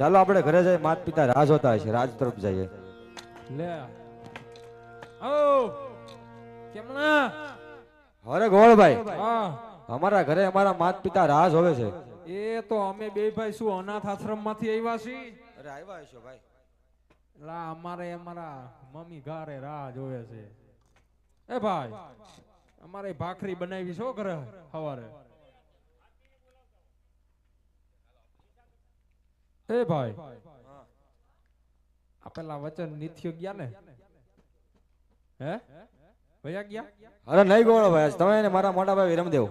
ચાલો આપણે ઘરે જઈએ માત પિતા રાહ જોતા હશે રાજ તરફ જઈએ. લે. ઓ કેમણા? અરે ગોળભાઈ હા. અમારા ઘરે અમારા માત પિતા રાહ જોવે છે. એ તો અમે બે ભાઈ શું અનાથ આશ્રમમાંથી આવ્યા છીએ? અરે આવ્યા છો ભાઈ. લા અમારે અમારા મમ્મી ઘરે રાહ જોવે છે. એ ભાઈ અમારે ભાખરી બનાવી છો ઘરે સવારે એ ભાઈ. આ પેલા વચન નિથ્યો ગયા ને? હે? ભયા ગયા? અરે નહીં ગોળભાઈ તમે ને મારા મોટા ભાઈ રમદેવ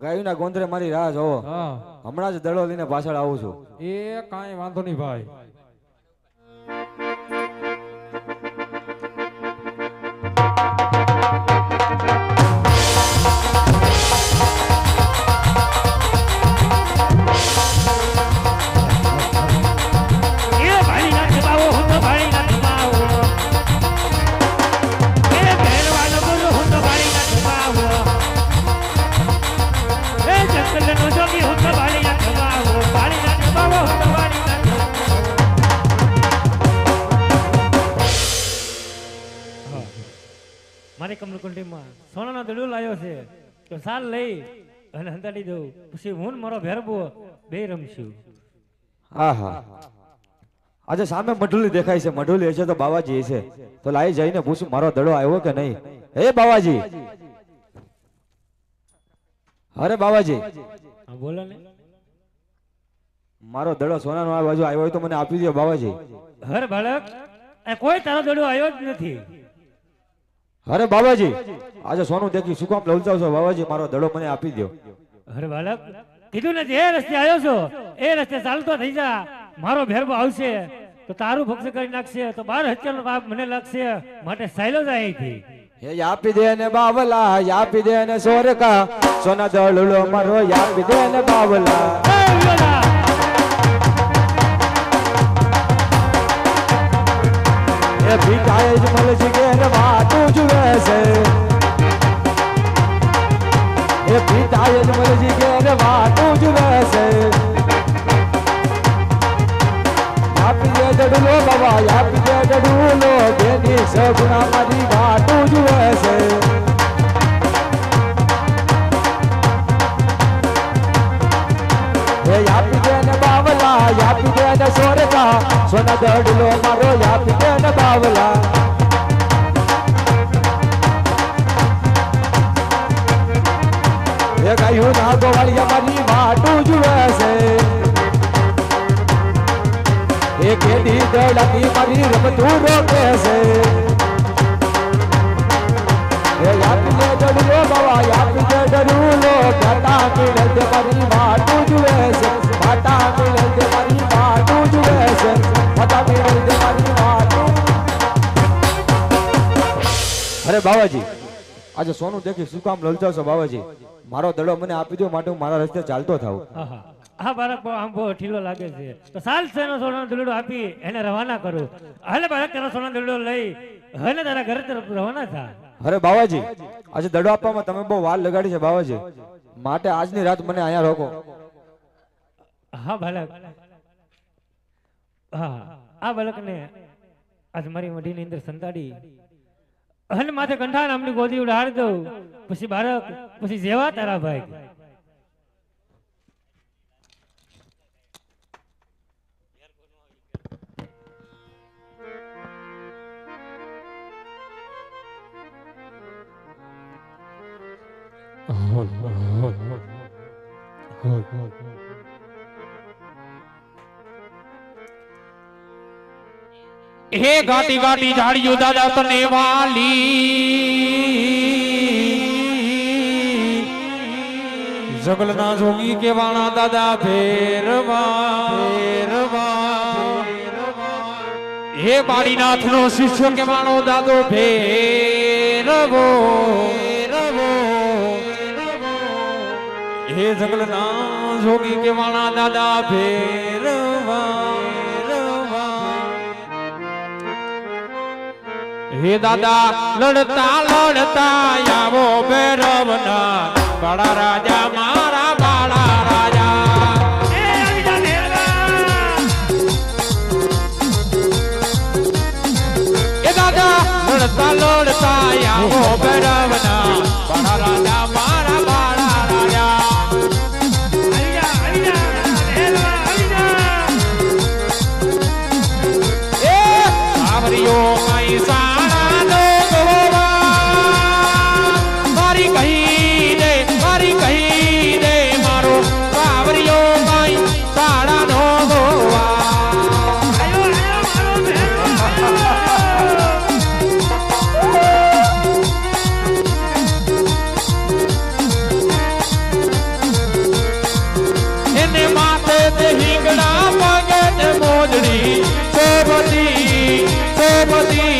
ગાયના ગોંધરે ગોંદરે મારી રાહ જોવો. હમણાં જ દડો લઈને પાછળ આવું છું. એ કાંઈ વાંધો નહીં ભાઈ. કમલકુંડીમાં સોનાનો દડો લાવ્યો છે. તો સાલ લઈ અને હંતાડી દઉં. પછી હું ને મારો ભેરબો બે રમશું. હા હા આજે સામે મઢુલી દેખાય છે. મઢુલી હશે તો બાવાજી હશે. તો લાઈ જઈને પૂછું મારો દડો આવ્યો કે નહીં? હે બાવાજી? અરે બાવાજી. બોલો ને. મારો દડો સોનાનો આ બાજુ આવ્યો હોય તો મને આપી દો બાવાજી. હર બાળક એ કોઈ તારો દડો આવ્યો જ નથી. અરે બાબાજી આજે સોનું દેખી શું કામ લલચાવ છો? બાબાજી મારો દડો મને આપી દો અરે બાળક કીધું ને જે રસ્તે આવ્યો છો એ રસ્તે ચાલતો થઈ જા. મારો ભેરબો આવશે તો તારું ભક્ષ કરી નાખશે તો બાર હત્યાનો પાપ મને લાગશે. માટે સાયલો જાય અહીંથી. એ આપી દે ને બાવલા આપી દે ને સોરકા. સોના દડલો મારો આપી દે ને બાવલા. એ ભીખાય જ કે ને વાતું જુએ છે. એ ભીખાય જ કે ને વાતું જુએ છે. આપી દે દડલો બાબા આપી દે દડલો બેની સગુણા મારી વાતું જુએ છે. આપી દે ને સોરકા સોના દડલો મારો આપી દે ને બાવલા. એ ગાયું ના ગોવાળી મારી વાટું જુએ એ કેડી દડાની મારી રમતું રોકે છે. અરે બાવાજી આજે સોનું દેખી શું કામ લલચાવશો બાવાજી? મારો દડો મને આપી દો માટે હું મારા રસ્તે ચાલતો થાઉં. હા આ બાળક આમ બહુ ઠીલો લાગે છે. તો સાલ છે એનો સોનાનો દડો આપી એને રવાના કરું. હાલે બાળક તેનો સોનાનો દડો લઈ હાલે તારા ઘરે તરફ રવાના થા. અરે બાવાજી, આજે દડો આપવામાં તમે બહુ વાર લગાડી છે બાવાજી. માટે આજની રાત મને અહીંયા રોકો. હા, બાળક. હા, આ બાળકને આજ મારી મઢીની અંદર સંતાડી. અને માથે કંઠા નામની ગોદી ઉડાડી દઉં. પછી બાળક, પછી જેવા તારા ભાઈ. હે ઘાટી ઘાટી ઝાડીઓ દાદા તને વાલી. જગલના જોગી કેવાણા દાદા ફેરવા ફેરવા હે બાળીનાથ નો શિષ્ય કેવાણો દાદો ફેરવો હે જગલના જોગી કેવાણા દાદા ભેરવા હે દાદા લડતા લડતા આવો ભેરવના. બડા રાજા મારા બાળા રાજા. એ દાદા લડતા લડતા આવો ભેરવના. কোমতি কোমতি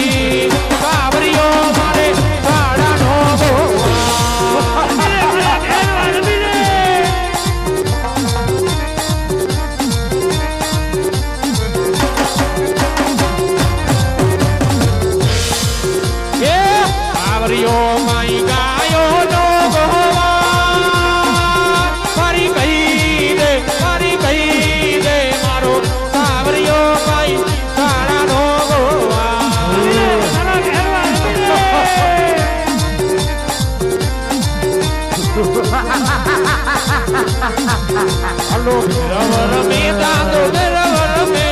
હલો રવર મે દાદો મે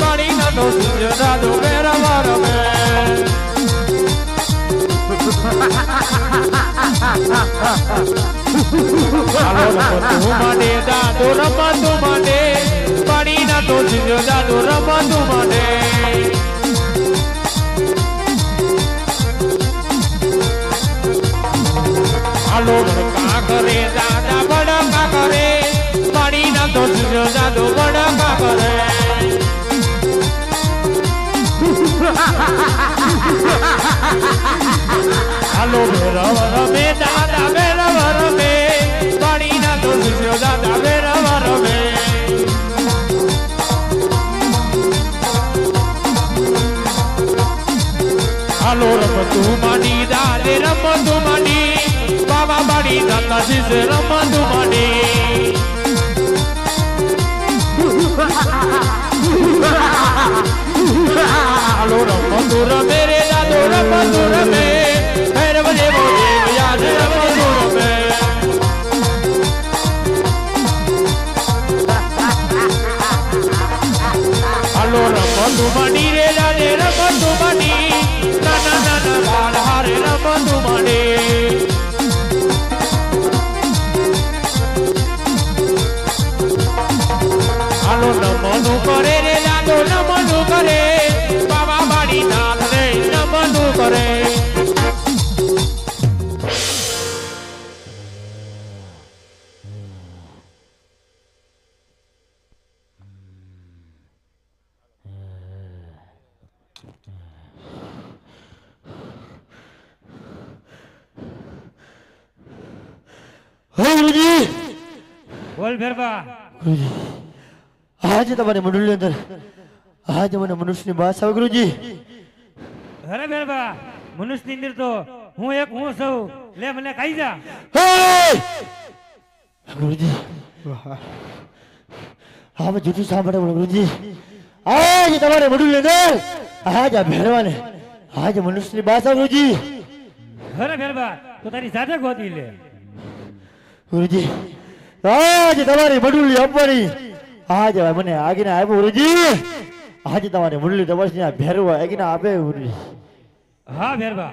પાણી ના તો સુજ દાદો રવર મે હાલો રમતું માટે દાદો રમતું માટે પાણી ના તો સુજ દાદો રમતું માટે. હાલો બડકા કરે દાદા બડકા કરે તો સુજ દાદો બડકા કરે હાલો ભેરવ રમે, દાદા ભેરવ રમે. પાણી ના તો સુજ દાદા ભેરવ રમે. હાલો રમતું માની દાદે રમતું માની બાબા બાડી દાદા શીશ રમતું માડી રમે રે ગુરુજી બોલ ભેરબા ગુરુજી આજે તમારે મંડળની અંદર આજે મને મનુષ્યની બાસ આવે ગુરુજી. અરે ભેરબા મનુષ્યની અંદર તો હું એક હું સૌ. લે મને ખાઈ જા. ગુરુજી. હવે જૂઠું સાંભળે ગુરુજી. આજે તમારે મંડળની અંદર આજે આ ભેરવાને આજે મનુષ્યની બાસ આવે ગુરુજી. અરે ભેરબા તો તારી સાથે ગોતી લે. ગુરુજી, આજે તમારી મંડળી આપવાની આજે મને આગીને આપ્યો, ગુરુજી. આજે તમારી તમારી આ ભેરવા, આગીને આપે, ગુરુજી. હા, ભેરવા.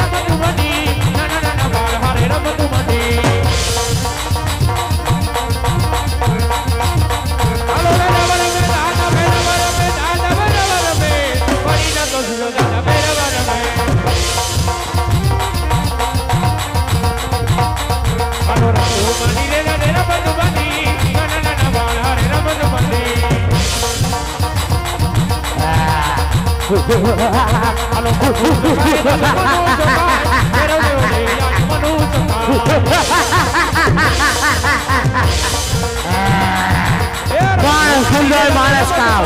જય મહારાષ્ટ્ર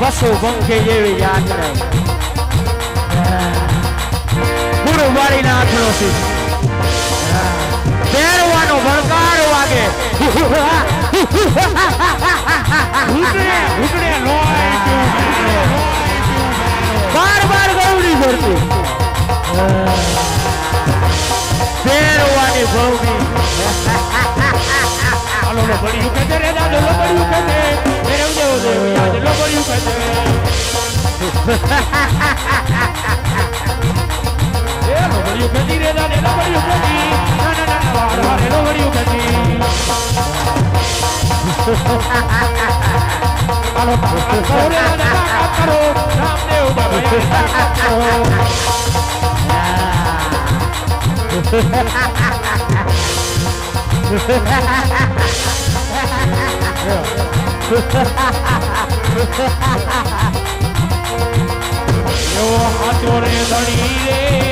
બસો પંખે જેવી યાદ રહે ગુરુ વાળી ના આંખનો સી પહેરવાનો ભણકાર વાગે બાર બાર Gauri. I the love you can Yeah, love you can eat it, and the love you can eat. Na na na na, the love you can eat. Hello, hello, hello, hello, hello, hello, hello, yeah. એવો હાથો રે ધણી રે